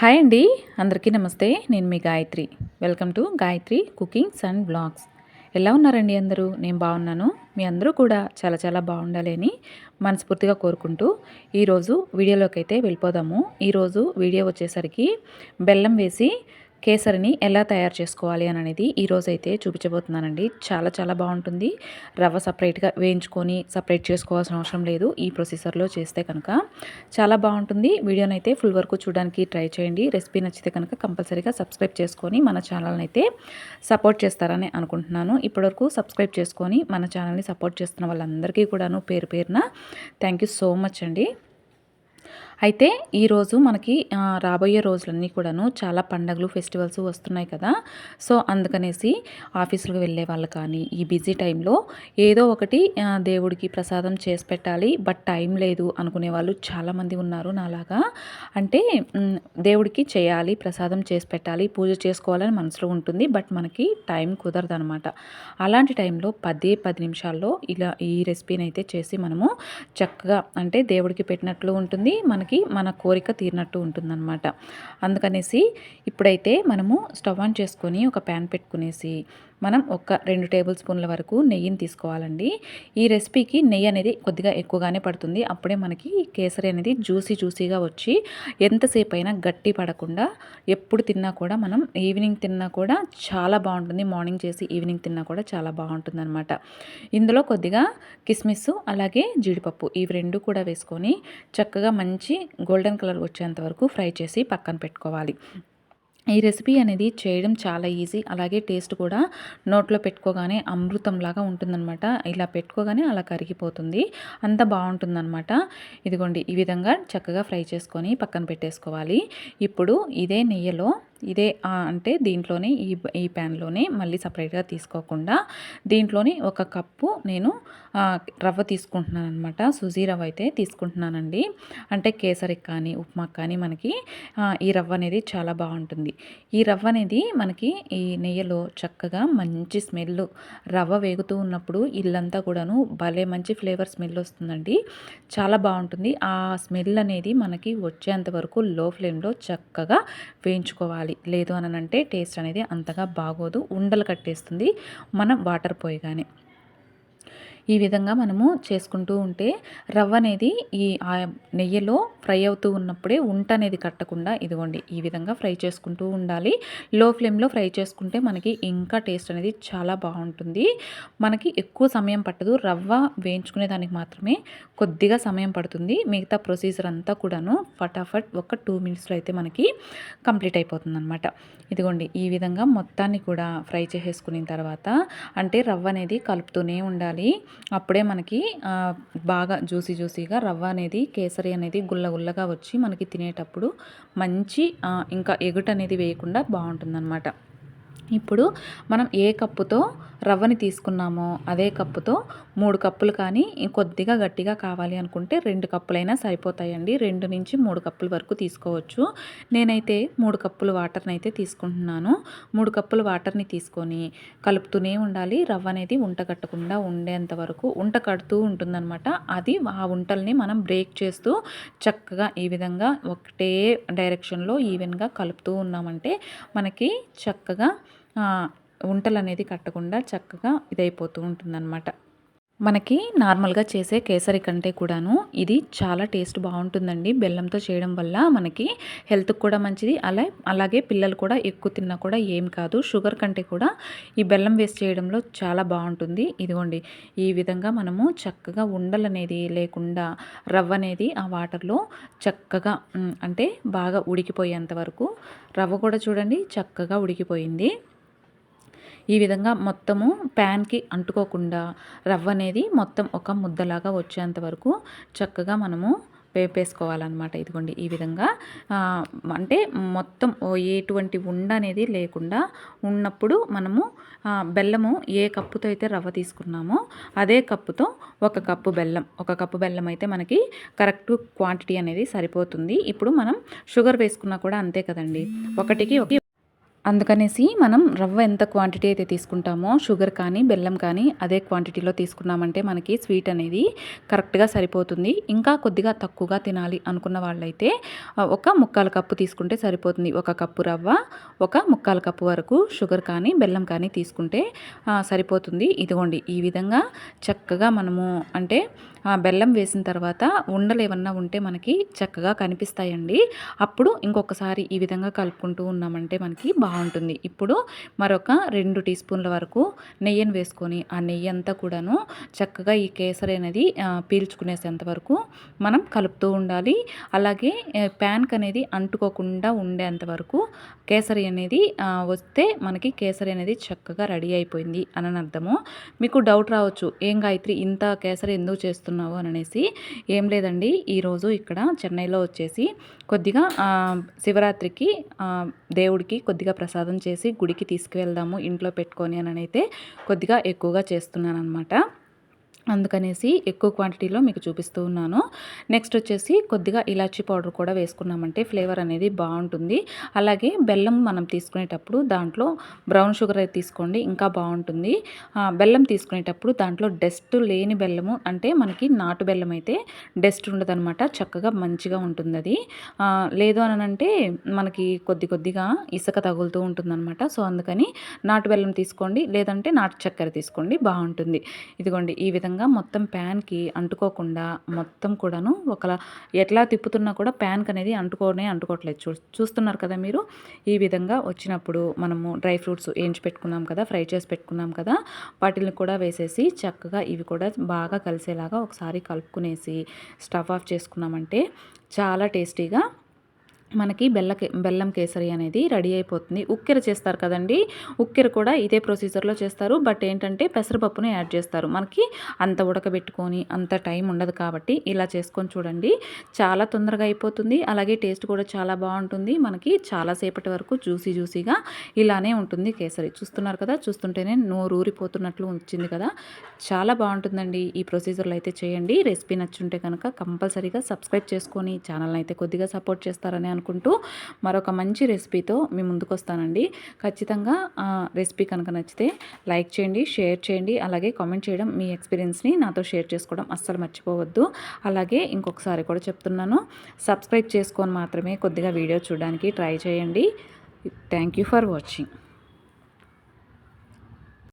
Hi అండి. అందరికీ నమస్తే. నేను మీ Gayatri. Welcome to Gayatri cookings and blogs ఎలా ఉన్నారండి అందరూ? నేను బాగున్నాను. మీ అందరూ కూడా చాలా చాలా బాగుండాలి అని మనస్ఫూర్తిగా కోరుకుంటూ ఈరోజు వీడియోలోకి అయితే వెళ్ళిపోదాము. ఈరోజు వీడియో వచ్చేసరికి బెల్లం వేసి కేసరిని ఎలా తయారు చేసుకోవాలి అని అనేది ఈరోజు అయితే చూపించబోతున్నానండి. చాలా చాలా బాగుంటుంది. రవ్వ సపరేట్గా వేయించుకొని సపరేట్ చేసుకోవాల్సిన అవసరం లేదు. ఈ ప్రొసెసర్లో చేస్తే కనుక చాలా బాగుంటుంది. వీడియోని అయితే ఫుల్ వరకు చూడడానికి ట్రై చేయండి. రెసిపీ నచ్చితే కనుక కంపల్సరీగా సబ్స్క్రైబ్ చేసుకొని మన ఛానల్ని అయితే సపోర్ట్ చేస్తారని అనుకుంటున్నాను. ఇప్పటివరకు సబ్స్క్రైబ్ చేసుకొని మన ఛానల్ని సపోర్ట్ చేస్తున్న వాళ్ళందరికీ కూడాను పేరు పేరున థ్యాంక్ యూ సో మచ్ అండి. అయితే ఈరోజు మనకి రాబోయే రోజులన్నీ కూడాను చాలా పండగలు ఫెస్టివల్స్ వస్తున్నాయి కదా. సో అందుకనేసి ఆఫీసులకు వెళ్ళే వాళ్ళు కానీ ఈ బిజీ టైంలో ఏదో ఒకటి దేవుడికి ప్రసాదం చేసి పెట్టాలి బట్ టైం లేదు అనుకునే వాళ్ళు చాలామంది ఉన్నారు నాలాగా. అంటే దేవుడికి చేయాలి ప్రసాదం చేసి పెట్టాలి పూజ చేసుకోవాలని మనసులో ఉంటుంది బట్ మనకి టైం కుదరదు అనమాట అలాంటి టైంలో పదే పది నిమిషాల్లో ఇలా ఈ రెసిపీని అయితే చేసి మనము చక్కగా అంటే దేవుడికి పెట్టినట్లు ఉంటుంది మనకి మనకి మన కోరిక తీరినట్టు ఉంటుందన్నమాట. అందుకనేసి ఇప్పుడైతే మనము స్టవ్ ఆన్ చేసుకొని ఒక ప్యాన్ పెట్టుకునేసి మనం ఒక రెండు టేబుల్ స్పూన్ల వరకు నెయ్యిని తీసుకోవాలండి. ఈ రెసిపీకి నెయ్యి అనేది కొద్దిగా ఎక్కువగానే పడుతుంది. అప్పుడే మనకి కేసరి అనేది జ్యూసీ జ్యూసీగా వచ్చి ఎంతసేపు అయినా గట్టి పడకుండా ఎప్పుడు తిన్నా కూడా మనం ఈవినింగ్ తిన్నా కూడా చాలా బాగుంటుంది. మార్నింగ్ చేసి ఈవినింగ్ తిన్నా కూడా చాలా బాగుంటుంది అనమాట ఇందులో కొద్దిగా కిస్మిస్ అలాగే జీడిపప్పు ఇవి రెండు కూడా వేసుకొని చక్కగా మంచి గోల్డెన్ కలర్ వచ్చేంత వరకు ఫ్రై చేసి పక్కన పెట్టుకోవాలి. ఈ రెసిపీ అనేది చేయడం చాలా ఈజీ. అలాగే టేస్ట్ కూడా నోట్లో పెట్టుకోగానే అమృతంలాగా ఉంటుందన్నమాట. ఇలా పెట్టుకోగానే అలా కరిగిపోతుంది. అంత బాగుంటుందన్నమాట. ఇదిగోండి ఈ విధంగా చక్కగా ఫ్రై చేసుకొని పక్కన పెట్టేసుకోవాలి. ఇప్పుడు ఇదే నెయ్యిలో ఇదే అంటే దీంట్లోనే ఈ ఈ ప్యాన్లోనే మళ్ళీ సపరేట్గా తీసుకోకుండా దీంట్లోని ఒక కప్పు నేను రవ్వ తీసుకుంటున్నాను అనమాట సుజీ రవ్వ అయితే తీసుకుంటున్నానండి. అంటే కేసరికి కానీ ఉప్మా కానీ మనకి ఈ రవ్వ అనేది చాలా బాగుంటుంది. ఈ రవ్వ అనేది మనకి ఈ నెయ్యిలో చక్కగా మంచి స్మెల్ రవ్వ వేగుతూ ఉన్నప్పుడు ఇల్లంతా కూడాను భలే మంచి ఫ్లేవర్ స్మెల్ వస్తుందండి. చాలా బాగుంటుంది. ఆ స్మెల్ అనేది మనకి వచ్చేంత వరకు లో ఫ్లేమ్లో చక్కగా వేయించుకోవాలి. ఉండాలి లేదు అనంటే టేస్ట్ అనేది అంతగా బాగోదు. ఉండలు కట్టేస్తుంది. మనం వాటర్ పోయగానే. ఈ విధంగా మనము చేసుకుంటూ ఉంటే రవ్వ అనేది ఈ ఆ నెయ్యిలో ఫ్రై అవుతూ ఉన్నప్పుడే ఉంట అనేది కట్టకుండా ఇదిగోండి ఈ విధంగా ఫ్రై చేసుకుంటూ ఉండాలి. లో ఫ్లేమ్లో ఫ్రై చేసుకుంటే మనకి ఇంకా టేస్ట్ అనేది చాలా బాగుంటుంది. మనకి ఎక్కువ సమయం పట్టదు. రవ్వ వేయించుకునే దానికి మాత్రమే కొద్దిగా సమయం పడుతుంది. మిగతా ప్రొసీజర్ అంతా కూడాను ఫటాఫట్ ఒక టూ మినిట్స్లో అయితే మనకి కంప్లీట్ అయిపోతుంది అనమాట ఇదిగోండి ఈ విధంగా మొత్తాన్ని కూడా ఫ్రై చేసేసుకున్న తర్వాత అంటే రవ్వ అనేది కలుపుతూనే ఉండాలి. అప్పుడే మనకి బాగా జ్యూసీ జ్యూసీగా రవ్వ అనేది కేసరి అనేది గుల్ల గుల్లగా వచ్చి మనకి తినేటప్పుడు మంచి ఇంకా ఎగుట అనేది వేయకుండా బాగుంటుందన్నమాట. ఇప్పుడు మనం ఏ కప్పుతో రవ్వని తీసుకున్నామో. అదే కప్పుతో మూడు కప్పులు కానీ కొద్దిగా గట్టిగా కావాలి అనుకుంటే రెండు కప్పులైనా సరిపోతాయండి. రెండు నుంచి మూడు కప్పుల వరకు తీసుకోవచ్చు. నేనైతే మూడు కప్పులు వాటర్ని అయితే తీసుకుంటున్నాను. మూడు కప్పులు వాటర్ని తీసుకొని కలుపుతూనే ఉండాలి. రవ్వ అనేది ఉంటగట్టకుండా ఉండేంత వరకు ఉంట కడుతూ ఉంటుందన్నమాట. అది ఆ ఉంటల్ని మనం బ్రేక్ చేస్తూ చక్కగా ఈ విధంగా ఒకటే డైరెక్షన్లో ఈవెన్గా కలుపుతూ ఉన్నామంటే మనకి చక్కగా ఉంటలు అనేది కట్టకుండా చక్కగా ఇదైపోతూ ఉంటుందన్నమాట. మనకి నార్మల్గా చేసే కేసరి కంటే కూడాను ఇది చాలా టేస్ట్ బాగుంటుందండి. బెల్లంతో చేయడం వల్ల మనకి హెల్త్కి కూడా మంచిది. అలా అలాగే పిల్లలు కూడా ఎక్కువ తిన్నా కూడా ఏం కాదు. షుగర్ కంటే కూడా ఈ బెల్లం వేస్ట్ చేయడంలో చాలా బాగుంటుంది. ఇదిగోండి ఈ విధంగా మనము చక్కగా ఉండలు అనేది లేకుండా రవ్వ అనేది ఆ వాటర్లో చక్కగా అంటే బాగా ఉడికిపోయేంత వరకు రవ్వ కూడా చూడండి చక్కగా ఉడికిపోయింది. ఈ విధంగా మొత్తము ప్యాన్కి అంటుకోకుండా రవ్వ అనేది మొత్తం ఒక ముద్దలాగా వచ్చేంత వరకు చక్కగా మనము వేపేసుకోవాలన్నమాట. ఇదిగోండి ఈ విధంగా అంటే మొత్తం ఎటువంటి ఉండ అనేది లేకుండా ఉన్నప్పుడు మనము బెల్లము ఏ కప్పుతో అయితే రవ్వ తీసుకున్నామో అదే కప్పుతో ఒక కప్పు బెల్లం ఒక కప్పు బెల్లం అయితే మనకి కరెక్ట్ క్వాంటిటీ అనేది సరిపోతుంది. ఇప్పుడు మనం షుగర్ వేసుకున్నా కూడా అంతే కదండి. ఒకటికి ఒక అందుకనేసి మనం రవ్వ ఎంత క్వాంటిటీ అయితే తీసుకుంటామో షుగర్ కానీ బెల్లం కానీ అదే క్వాంటిటీలో తీసుకున్నామంటే మనకి స్వీట్ అనేది కరెక్ట్గా సరిపోతుంది. ఇంకా కొద్దిగా తక్కువగా తినాలి అనుకున్న వాళ్ళైతే ఒక ముక్కాల కప్పు తీసుకుంటే సరిపోతుంది. ఒక కప్పు రవ్వ ఒక ముక్కాల కప్పు వరకు షుగర్ కానీ బెల్లం కానీ తీసుకుంటే సరిపోతుంది. ఇదిగోండి ఈ విధంగా చక్కగా మనము అంటే బెల్లం వేసిన తర్వాత ఉండలు ఏమన్నా ఉంటే మనకి చక్కగా కనిపిస్తాయండి. అప్పుడు ఇంకొకసారి ఈ విధంగా కలుపుకుంటూ ఉన్నామంటే మనకి బాగుంటుంది. ఇప్పుడు మరొక రెండు టీ స్పూన్ల వరకు నెయ్యిని వేసుకొని ఆ నెయ్యి అంతా కూడాను చక్కగా ఈ కేసరి అనేది పీల్చుకునేసేంత వరకు మనం కలుపుతూ ఉండాలి. అలాగే ప్యాన్కి అనేది అంటుకోకుండా ఉండేంత వరకు కేసరి అనేది వస్తే మనకి కేసరి అనేది చక్కగా రెడీ అయిపోయింది అని అర్థము మీకు డౌట్ రావచ్చు ఏం గాయత్రి ఇంత కేసరి ఎందుకు చేస్తుంది చేస్తున్నావు అని అనేసి ఏం లేదండి. ఈరోజు ఇక్కడ చెన్నైలో వచ్చేసి కొద్దిగా శివరాత్రికి దేవుడికి కొద్దిగా ప్రసాదం చేసి గుడికి తీసుకువెళ్దాము ఇంట్లో పెట్టుకొని అని అయితే కొద్దిగా ఎక్కువగా చేస్తున్నాను అనమాట అందుకనేసి ఎక్కువ క్వాంటిటీలో మీకు చూపిస్తూ ఉన్నాను. నెక్స్ట్ వచ్చేసి కొద్దిగా ఇలాచీ పౌడర్ కూడా వేసుకున్నామంటే ఫ్లేవర్ అనేది బాగుంటుంది. అలాగే బెల్లం మనం తీసుకునేటప్పుడు దాంట్లో బ్రౌన్ షుగర్ అయితే తీసుకోండి ఇంకా బాగుంటుంది. బెల్లం తీసుకునేటప్పుడు దాంట్లో డస్ట్ లేని బెల్లము అంటే మనకి నాటు బెల్లం అయితే డస్ట్ ఉండదనమాట చక్కగా మంచిగా ఉంటుంది అది లేదు అని అంటే మనకి కొద్ది కొద్దిగా ఇసుక తగులుతూ ఉంటుందన్నమాట సో అందుకని నాటు బెల్లం తీసుకోండి లేదంటే నాటు చక్కెర తీసుకోండి బాగుంటుంది. ఇదిగోండి ఈ విధంగా విధంగా మొత్తం ప్యాన్కి అంటుకోకుండా మొత్తం కూడాను ఒకలా ఎట్లా తిప్పుతున్నా కూడా ప్యాన్కి అనేది అంటుకోనే అంటుకోవట్లేదు చూ చూస్తున్నారు కదా మీరు? ఈ విధంగా వచ్చినప్పుడు మనము డ్రై ఫ్రూట్స్ వేయించి పెట్టుకున్నాం కదా ఫ్రై చేసి పెట్టుకున్నాం కదా వాటిని కూడా వేసేసి చక్కగా ఇవి కూడా బాగా కలిసేలాగా ఒకసారి కలుపుకునేసి స్టవ్ ఆఫ్ చేసుకున్నామంటే చాలా టేస్టీగా మనకి బెల్ల బెల్లం కేసరి అనేది రెడీ అయిపోతుంది. ఉక్కెర చేస్తారు కదండి? ఉక్కెర కూడా ఇదే ప్రొసీజర్లో చేస్తారు. బట్ ఏంటంటే పెసరపప్పును యాడ్ చేస్తారు. మనకి అంత ఉడకబెట్టుకొని అంత టైం ఉండదు కాబట్టి ఇలా చేసుకొని చూడండి. చాలా తొందరగా అయిపోతుంది. అలాగే టేస్ట్ కూడా చాలా బాగుంటుంది. మనకి చాలాసేపటి వరకు జ్యూసీ జ్యూసీగా ఇలానే ఉంటుంది కేసరి. చూస్తున్నారు కదా? చూస్తుంటేనే నోరు ఊరిపోతున్నట్లు వచ్చింది కదా? చాలా బాగుంటుందండి. ఈ ప్రొసీజర్లో అయితే చేయండి. రెసిపీ నచ్చుంటే కనుక కంపల్సరీగా సబ్స్క్రైబ్ చేసుకొని ఛానల్ని అయితే కొద్దిగా సపోర్ట్ చేస్తారని అనుకుంటూ మరొక మంచి రెసిపీతో మీ ముందుకు వస్తానండి ఖచ్చితంగా రెసిపీ కనుక నచ్చితే లైక్ చేయండి షేర్ చేయండి అలాగే కామెంట్ చేయడం మీ ఎక్స్పీరియన్స్ని నాతో షేర్ చేసుకోవడం అస్సలు మర్చిపోవద్దు. అలాగే ఇంకొకసారి కూడా చెప్తున్నాను సబ్స్క్రైబ్ చేసుకొని మాత్రమే కొద్దిగా వీడియో చూడడానికి ట్రై చేయండి. Thank you for watching.